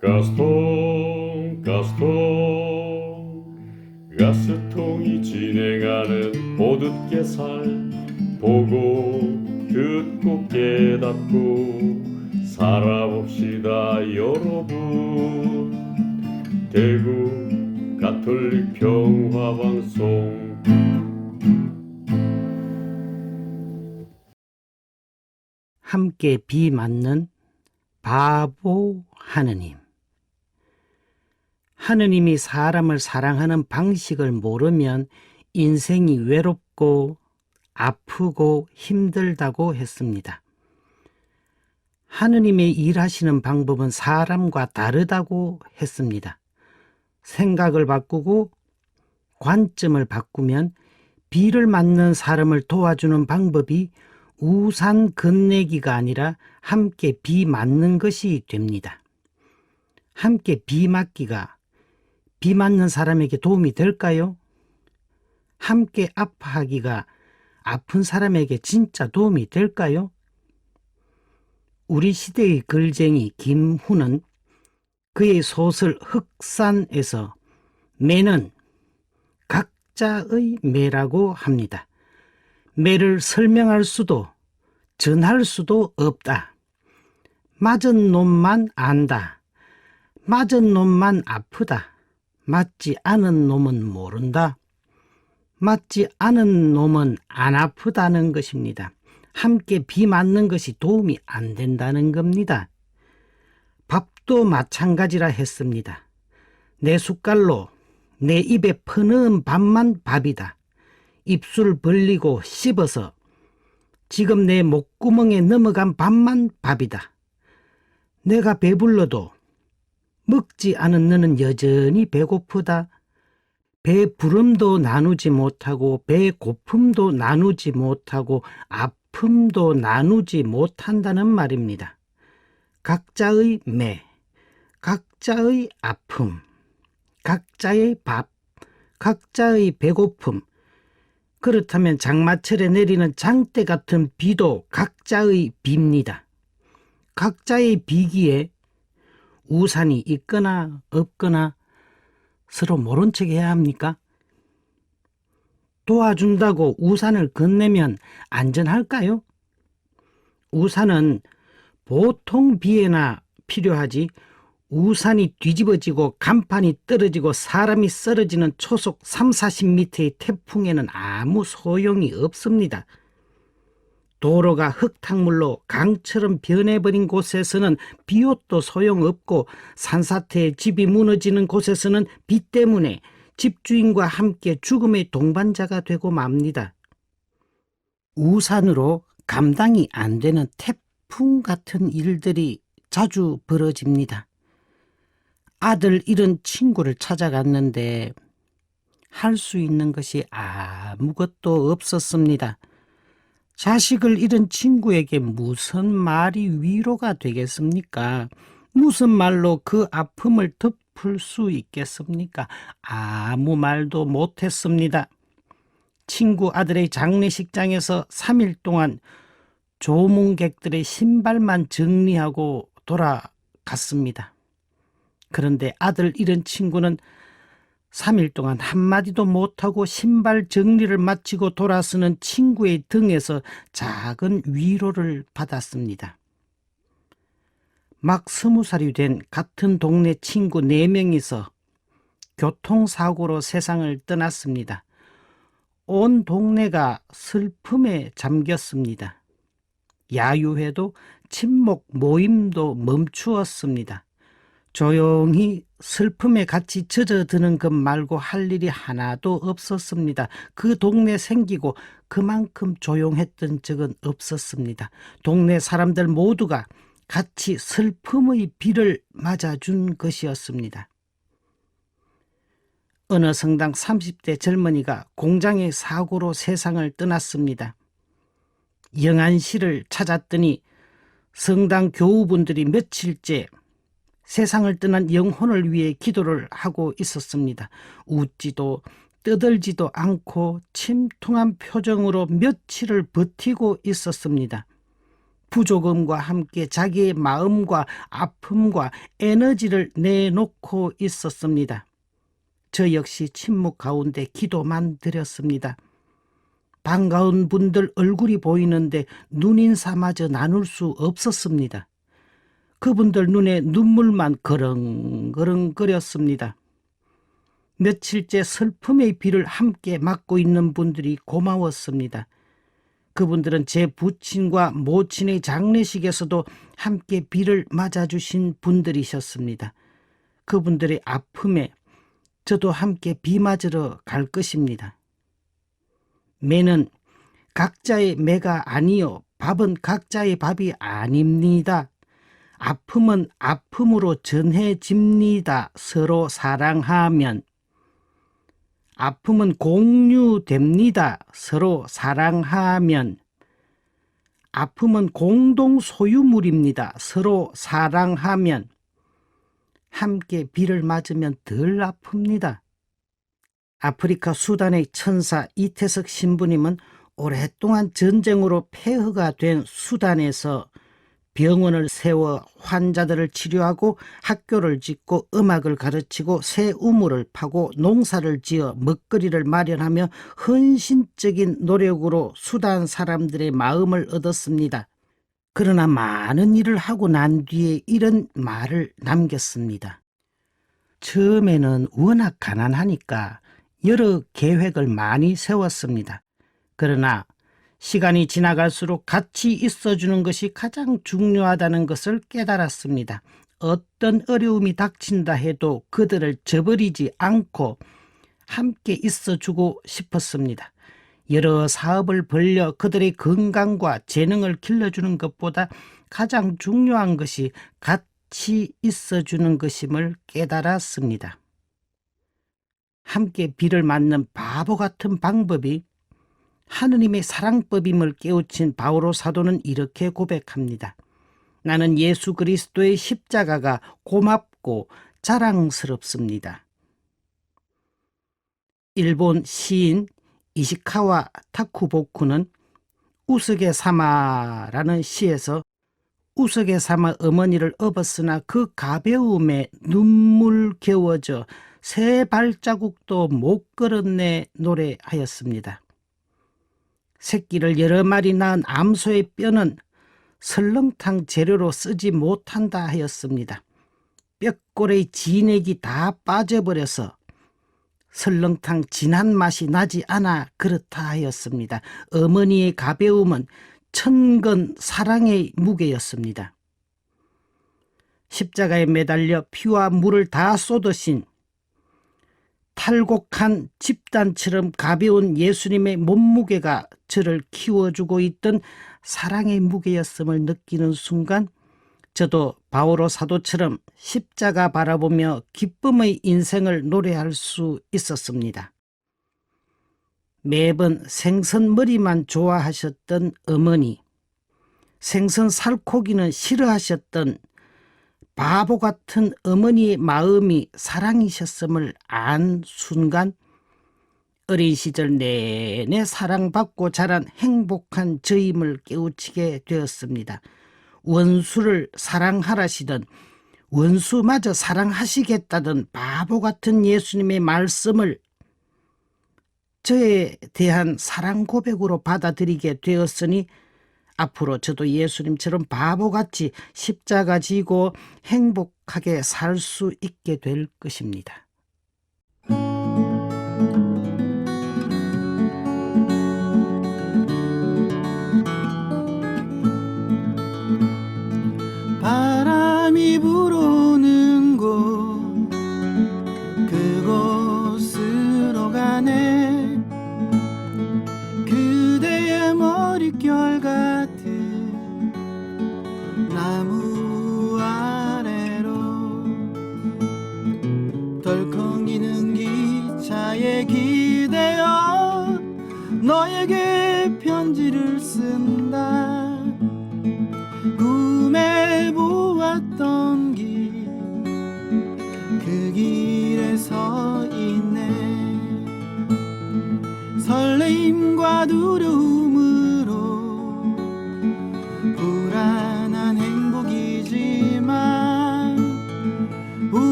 가스통 가스통. 가스통이 진행하는 깨살. 보고 듣고 깨닫고 살아봅시다 여러분. 대구 가톨릭 평화방송. 함께 비 맞는 바보 하느님. 하느님이 사람을 사랑하는 방식을 모르면 인생이 외롭고 아프고 힘들다고 했습니다. 하느님의 일하시는 방법은 사람과 다르다고 했습니다. 생각을 바꾸고 관점을 바꾸면 비를 맞는 사람을 도와주는 방법이 우산 건네기가 아니라 함께 비 맞는 것이 됩니다. 함께 비 맞기가 비 맞는 사람에게 도움이 될까요? 함께 아파하기가 아픈 사람에게 진짜 도움이 될까요? 우리 시대의 글쟁이 김훈은 그의 소설 흑산에서 매는 각자의 매라고 합니다. 매를 설명할 수도 전할 수도 없다. 맞은 놈만 안다. 맞은 놈만 아프다. 맞지 않은 놈은 모른다. 맞지 않은 놈은 안 아프다는 것입니다. 함께 비 맞는 것이 도움이 안 된다는 겁니다. 밥도 마찬가지라 했습니다. 내 숟갈로 내 입에 퍼넣은 밥만 밥이다. 입술 벌리고 씹어서 지금 내 목구멍에 넘어간 밥만 밥이다. 내가 배불러도 먹지 않은 너는 여전히 배고프다. 배 부름도 나누지 못하고 배 고픔도 나누지 못하고 아픔도 나누지 못한다는 말입니다. 각자의 매, 각자의 아픔, 각자의 밥, 각자의 배고픔, 그렇다면 장마철에 내리는 장대 같은 비도 각자의 비입니다. 각자의 비기에 우산이 있거나 없거나 서로 모른 척 해야 합니까? 도와준다고 우산을 건네면 안전할까요? 우산은 보통 비에나 필요하지 우산이 뒤집어지고 간판이 떨어지고 사람이 쓰러지는 초속 3, 40m의 태풍에는 아무 소용이 없습니다. 도로가 흙탕물로 강처럼 변해버린 곳에서는 비옷도 소용없고 산사태에 집이 무너지는 곳에서는 비 때문에 집주인과 함께 죽음의 동반자가 되고 맙니다. 우산으로 감당이 안 되는 태풍 같은 일들이 자주 벌어집니다. 아들 잃은 친구를 찾아갔는데 할 수 있는 것이 아무것도 없었습니다. 자식을 잃은 친구에게 무슨 말이 위로가 되겠습니까? 무슨 말로 그 아픔을 덮을 수 있겠습니까? 아무 말도 못했습니다. 친구 아들의 장례식장에서 3일 동안 조문객들의 신발만 정리하고 돌아갔습니다. 그런데 아들 잃은 친구는 3일 동안 한마디도 못하고 신발 정리를 마치고 돌아서는 친구의 등에서 작은 위로를 받았습니다. 막 스무 살이 된 같은 동네 친구 네명이서 교통사고로 세상을 떠났습니다. 온 동네가 슬픔에 잠겼습니다. 야유회도 친목 모임도 멈추었습니다. 조용히 슬픔에 같이 젖어드는 것 말고 할 일이 하나도 없었습니다. 그 동네 생기고 그만큼 조용했던 적은 없었습니다. 동네 사람들 모두가 같이 슬픔의 비를 맞아준 것이었습니다. 어느 성당 30대 젊은이가 공장의 사고로 세상을 떠났습니다. 영안실을 찾았더니 성당 교우분들이 며칠째 세상을 떠난 영혼을 위해 기도를 하고 있었습니다. 웃지도 떠들지도 않고 침통한 표정으로 며칠을 버티고 있었습니다. 부족음과 함께 자기의 마음과 아픔과 에너지를 내놓고 있었습니다. 저 역시 침묵 가운데 기도만 드렸습니다. 반가운 분들 얼굴이 보이는데 눈인사마저 나눌 수 없었습니다. 그분들 눈에 눈물만 그렁그렁거렸습니다. 며칠째 슬픔의 비를 함께 맞고 있는 분들이 고마웠습니다. 그분들은 제 부친과 모친의 장례식에서도 함께 비를 맞아주신 분들이셨습니다. 그분들의 아픔에 저도 함께 비 맞으러 갈 것입니다. 매는 각자의 매가 아니요 밥은 각자의 밥이 아닙니다. 아픔은 아픔으로 전해집니다. 서로 사랑하면 아픔은 공유됩니다. 서로 사랑하면 아픔은 공동 소유물입니다. 서로 사랑하면 함께 비를 맞으면 덜 아픕니다. 아프리카 수단의 천사 이태석 신부님은 오랫동안 전쟁으로 폐허가 된 수단에서 병원을 세워 환자들을 치료하고 학교를 짓고 음악을 가르치고 새 우물을 파고 농사를 지어 먹거리를 마련하며 헌신적인 노력으로 수단 사람들의 마음을 얻었습니다. 그러나 많은 일을 하고 난 뒤에 이런 말을 남겼습니다. 처음에는 워낙 가난하니까 여러 계획을 많이 세웠습니다. 그러나 시간이 지나갈수록 같이 있어주는 것이 가장 중요하다는 것을 깨달았습니다. 어떤 어려움이 닥친다 해도 그들을 저버리지 않고 함께 있어주고 싶었습니다. 여러 사업을 벌려 그들의 건강과 재능을 길러주는 것보다 가장 중요한 것이 같이 있어주는 것임을 깨달았습니다. 함께 비를 맞는 바보 같은 방법이 하느님의 사랑법임을 깨우친 바오로 사도는 이렇게 고백합니다. 나는 예수 그리스도의 십자가가 고맙고 자랑스럽습니다. 일본 시인 이시카와 타쿠보쿠는 우스게 사마라는 시에서 우스게 사마 어머니를 업었으나 그 가벼움에 눈물 겨워져 새 발자국도 못 걸었네 노래하였습니다. 새끼를 여러 마리 낳은 암소의 뼈는 설렁탕 재료로 쓰지 못한다 하였습니다. 뼈골의 진액이 다 빠져버려서 설렁탕 진한 맛이 나지 않아 그렇다 하였습니다. 어머니의 가벼움은 천건 사랑의 무게였습니다. 십자가에 매달려 피와 물을 다 쏟으신 탈곡한 집단처럼 가벼운 예수님의 몸무게가 저를 키워주고 있던 사랑의 무게였음을 느끼는 순간 저도 바오로 사도처럼 십자가 바라보며 기쁨의 인생을 노래할 수 있었습니다. 매번 생선 머리만 좋아하셨던 어머니, 생선 살코기는 싫어하셨던 바보 같은 어머니의 마음이 사랑이셨음을 안 순간 어린 시절 내내 사랑받고 자란 행복한 저임을 깨우치게 되었습니다. 원수를 사랑하라시던 원수마저 사랑하시겠다던 바보 같은 예수님의 말씀을 저에 대한 사랑 고백으로 받아들이게 되었으니 앞으로 저도 예수님처럼 바보같이 십자가 지고 행복하게 살 수 있게 될 것입니다.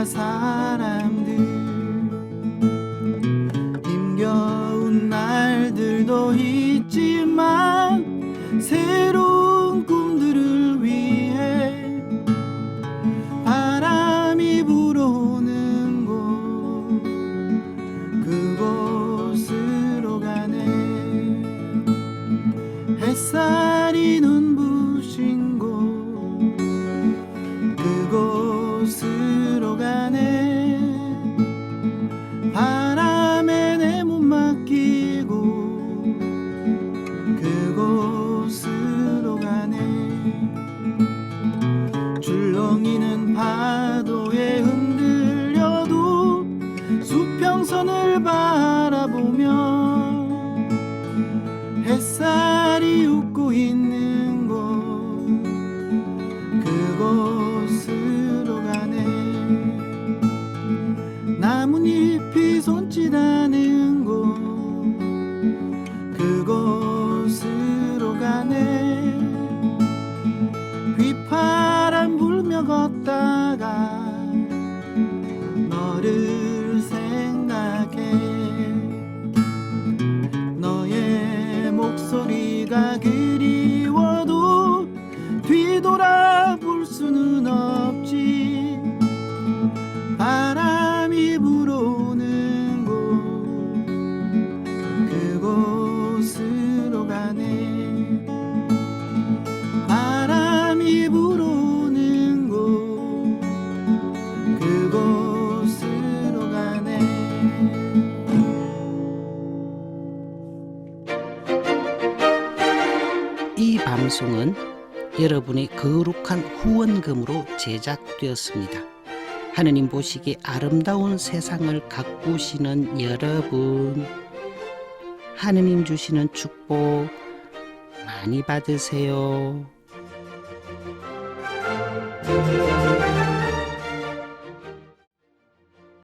나라 사람들 힘겨운 날들도 있지만 새로운 꿈들을 위해 바람이 불어오는 곳 그곳으로 가네. 햇살 이 방송은 여러분의 거룩한 후원금으로 제작되었습니다. 하느님 보시기 아름다운 세상을 가꾸시는 여러분, 하느님 주시는 축복 많이 받으세요.